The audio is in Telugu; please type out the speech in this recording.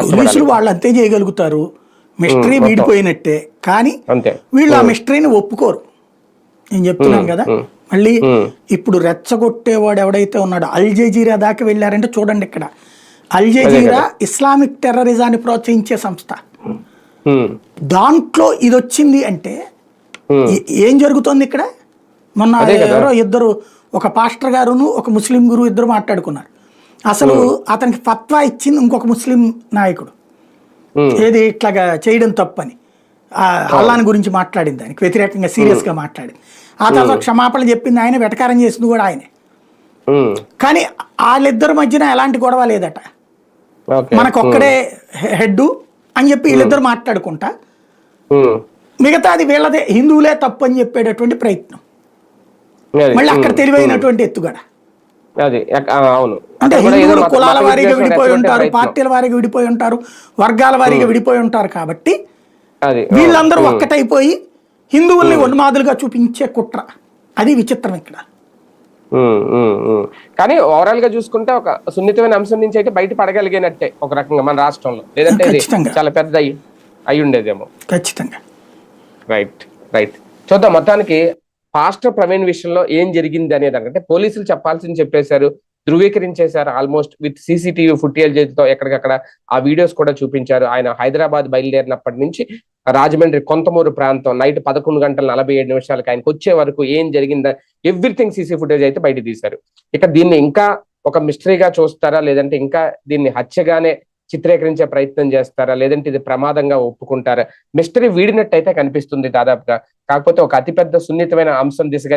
పోలీసులు వాళ్ళు అంతే చేయగలుగుతారు. మిస్టరీ. వీడిపోయినట్టే. కానీ వీళ్ళు ఆ మిస్టరీని ఒప్పుకోరు. నేను చెప్తున్నాను కదా. మళ్ళీ ఇప్పుడు రెచ్చగొట్టేవాడు ఎవడైతే ఉన్నాడో అల్ జజీరా దాకా వెళ్ళారంటే చూడండి ఇక్కడ. అల్ జజీరా ఇస్లామిక్ టెర్రరిజాన్ని ప్రోత్సహించే సంస్థ. దాంట్లో ఇది వచ్చింది అంటే ఏ- జరుగుతోంది ఇక్కడ? మొన్న. ఎవరో ఇద్దరు ఒక పాస్టర్ గారును ఒక ముస్లిం గురువు ఇద్దరు మాట్లాడుకున్నారు. అసలు అతనికి ఫత్వా ఇచ్చింది ఇంకొక ముస్లిం నాయకుడు. ఏది ఇట్లాగా చేయడం తప్పని. ఆ అల్లాని గురించి మాట్లాడింది దానికి వ్యతిరేకంగా సీరియస్గా మాట్లాడింది. ఆ తర్వాత క్షమాపణ చెప్పింది ఆయన వెటకారం చేసింది కూడా ఆయనే. కానీ వాళ్ళిద్దరి మధ్యన ఎలాంటి గొడవ లేదట. మనకొక్కడే హెడ్ అని చెప్పి వీళ్ళిద్దరు మాట్లాడుకుంటా. ఉమ్, మిగతాది వీళ్ళదే హిందువులే తప్పు అని చెప్పేటటువంటి ప్రయత్నం. అది, మళ్ళీ అక్కడ తెలివైనటువంటి ఎత్తుగడ. అది అవును. అంటే హిందువులు కులాల వారీగా విడిపోయి ఉంటారు. పార్టీల వారీగా విడిపోయి ఉంటారు వర్గాల వారీగా విడిపోయి ఉంటారు కాబట్టి అది వీళ్ళందరూ ఒక్కటైపోయి హిందువుల్ని ఉన్మాదులుగా చూపించే కుట్ర. అది విచిత్రం ఇక్కడ. కానీ ఓవరాల్గా చూసుకుంటే ఒక సున్నితమైన అంశం నుంచి అయితే బయట పడగలిగినట్టే ఒక రకంగా మన రాష్ట్రంలో. లేదంటే. చాలా పెద్ద అయి అయి ఉండేదేమో. ఖచ్చితంగా. Right right. చూద్దాం మొత్తానికి పాస్టర్ ప్రవీణ్ విషయంలో ఏం జరిగింది అనేది అంటే పోలీసులు చెప్పాల్సింది చెప్పేశారు ధృవీకరించేశారు ఆల్మోస్ట్ విత్ సీసీటీవీ ఫుటేజ్తో ఎక్కడికక్కడ ఆ వీడియోస్ కూడా చూపించారు. ఆయన హైదరాబాద్ బయలుదేరినప్పటి నుంచి రాజమండ్రి కొంతమూరు ప్రాంతం నైట్ పదకొండు గంటల నలభై ఏడు నిమిషాలకు ఆయనకు వచ్చే వరకు ఏం జరిగిందా ఎవ్రీథింగ్ సీసీ ఫుటేజ్ అయితే బయట తీశారు. ఇక దీన్ని ఇంకా ఒక మిస్టరీగా చూస్తారా? లేదంటే ఇంకా దీన్ని హత్యగానే చిత్రీకరించే ప్రయత్నం చేస్తారా? లేదంటే ఇది ప్రమాదంగా ఒప్పుకుంటారా? మిస్టరీ వీడినట్టయితే కనిపిస్తుంది దాదాపుగా. కాకపోతే ఒక అతిపెద్ద సున్నితమైన అంశం దిశగా